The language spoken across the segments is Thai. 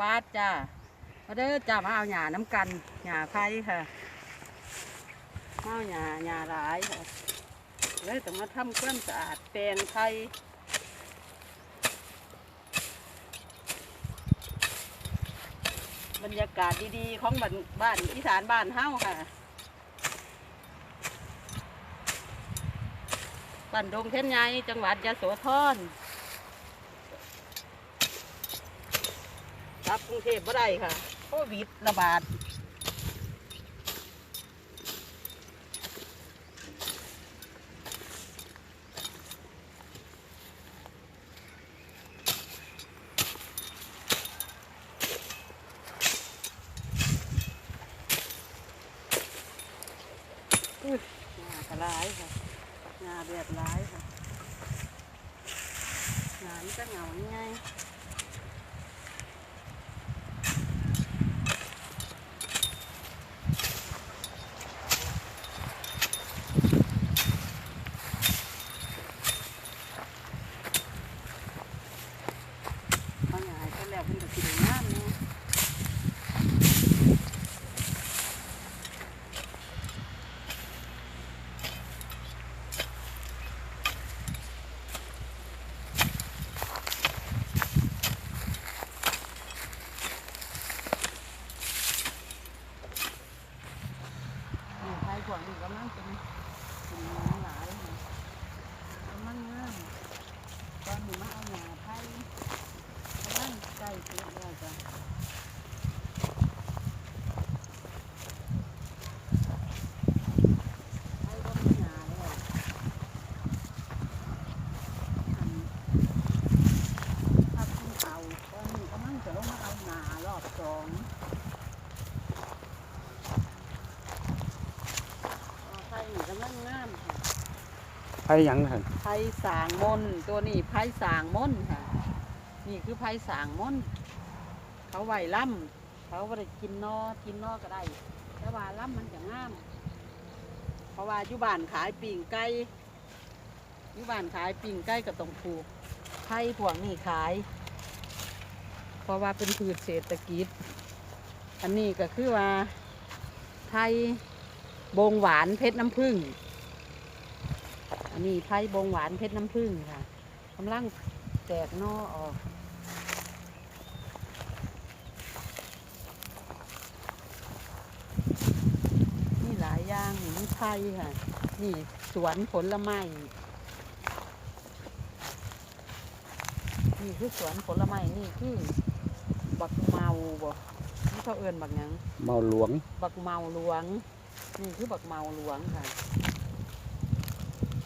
บาทจ้ามาเด้อจ้ามาเอาหญ้าน้ำกันหญ้าไผ่ค่ะมาเอาหญ้าหญ้าหลายค่ะเลยต้องมาทำความสะอาดแปลงไผ่บรรยากาศดีๆ ของบ้านบ้านอีสานบ้านเฮ้าค่ะ บ้านดงเทนใหญ่จังหวัดยะโสธรรับ กรุงเทพบ่ได้ค่ะโควิดระบาดนากระลายค่ะงาแบบร้ายค่ะงานจะเหงาไงเอาหงายก็แล้วเพิ่นก็สิได้งามเนาะ นี่ไทยพวกนี้กำลังเป็นเป็นหลายนะกำลังงามตอนนี้มาเอาหญ้าไทยกำลังใกล้เสร็จแล้วจ้ะไทยก็มีหญ้าแล้วอันถ้าคุณเอาตอนนี้กำลังจะลงมาเอาหญ้ารอบสอง ไผ่นี่กำลังงามค่ะไผ่หยังหั่นไผ่สางมนตัวนี้ไผ่สางมนค่ะ นี่คือไผ่สางมนเขาไหวล่ำเขาไ่ได้กินนอกินนอก็ได้ แต่ว่าล่ำมันจะงาม เพราะว่าอยู่บ้านขายปิ่งไก่อยู่บ้านขายปิ่งไก่ก็ต้องผูกไผ่พวกนี้ขาย เพราะว่าเป็นพืชเศรษฐกิจ อันนี้ก็คือว่าไทย บงหวานเพชรน้ำผึ้งอันนี้ไผ่บงหวานเพชรน้ำผึ้งค่ะกำลังแตกหนอออกนี่หลายอย่างนี่มีไผ่ค่ะ นี่สวนผลไม้นี่คือสวนผลไม้นี่คือบักเมาบ่นี่เขาเอื่นบักหยังเมาหลวง บักเมาหลวง นี่คือบักเมาหลวงค่ะ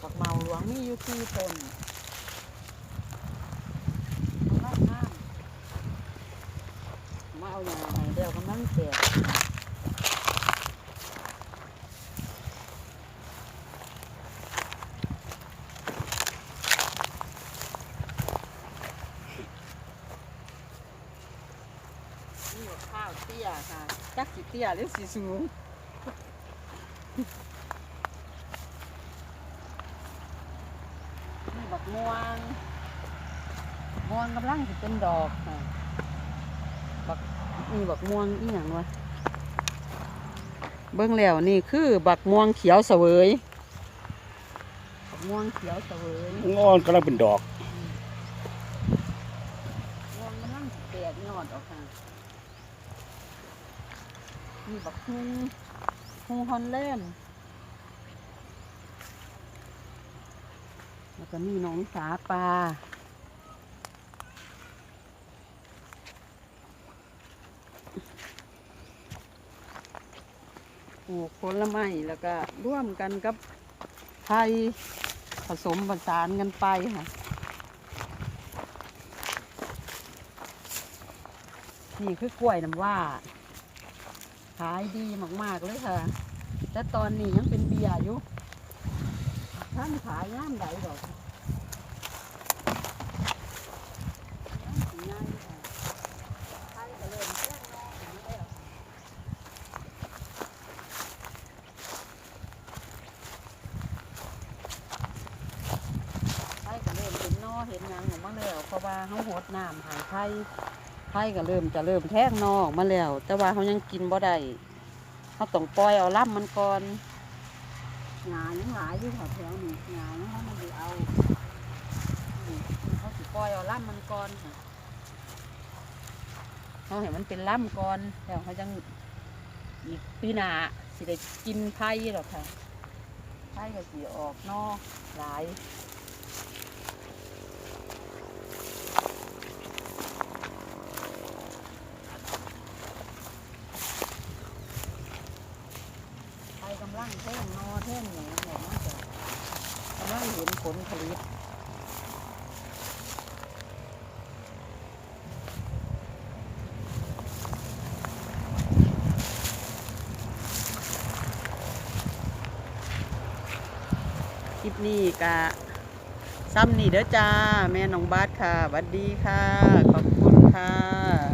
บักเมาหลวงมีอยู่ที่ต้นกำลังห้ามมาเอาอย่างไรเดียวกำลังแก่นี่บักข้าวเตี้ยค่ะจักสีเตี้ยหรือสีสูง นี่บักม่วงม่วงกำลังจะเป็นดอกค่ะบักนี่บักม่วงอีหยังวะเบื้องแล้วนี่คือบักม่วงเขียวเสวยบักม่วงเขียวเสวยงอนกำลังเป็นดอกม่วงกำลังสิแตกยอดออกค่ะนี่บักฮุง ฮุงฮอนเล่นแล้วก็นี่หน้องสาปลาปลูกผลไม้แล้วก็ร่วมกันกับไทยผสมผสานกันไปค่ะนี่คือกล้วยน้ำว่า ขายดีมากๆเลยค่ะ แต่ตอนนี้ยังเป็นเบียร์อยู่ท่านขายย่ามใดดอกย่ามสีง่ายค่ะไทยก็เริ่มแจ้งนอกเรนเห็นนอเห็นหยังออกมาแล้วเพราะว่าเขาหดน้ำหายไข่ ไผ่ก็เริ่มจะเริ่มแทงนอกมาแล้ว แต่ว่าเขายังกินบ่ได้เขาต้องปล่อยเอาล่ำมันก่อนหงายังหลายอยู่แถวแถวนี้หงายังมันดีเอาเขาสิปล่อยเอาล่ำมันก่อนเขาเห็นมันเป็นล่ำก่อนแล้วเขาจังอีกปีหน้าสิได้กินไผ่หรอกค่ะไผ่ก็สิออกนอกหลาย ไปกำลังแท่งนอแท่งหนูเนี่ยมันจะ กำลังเห็นผลผลิตคลิปนี้กะซ้ำนี่เด้อจ้า แม่น้องบาสค่ะหวัดดีค่ะ ขอบคุณค่ะ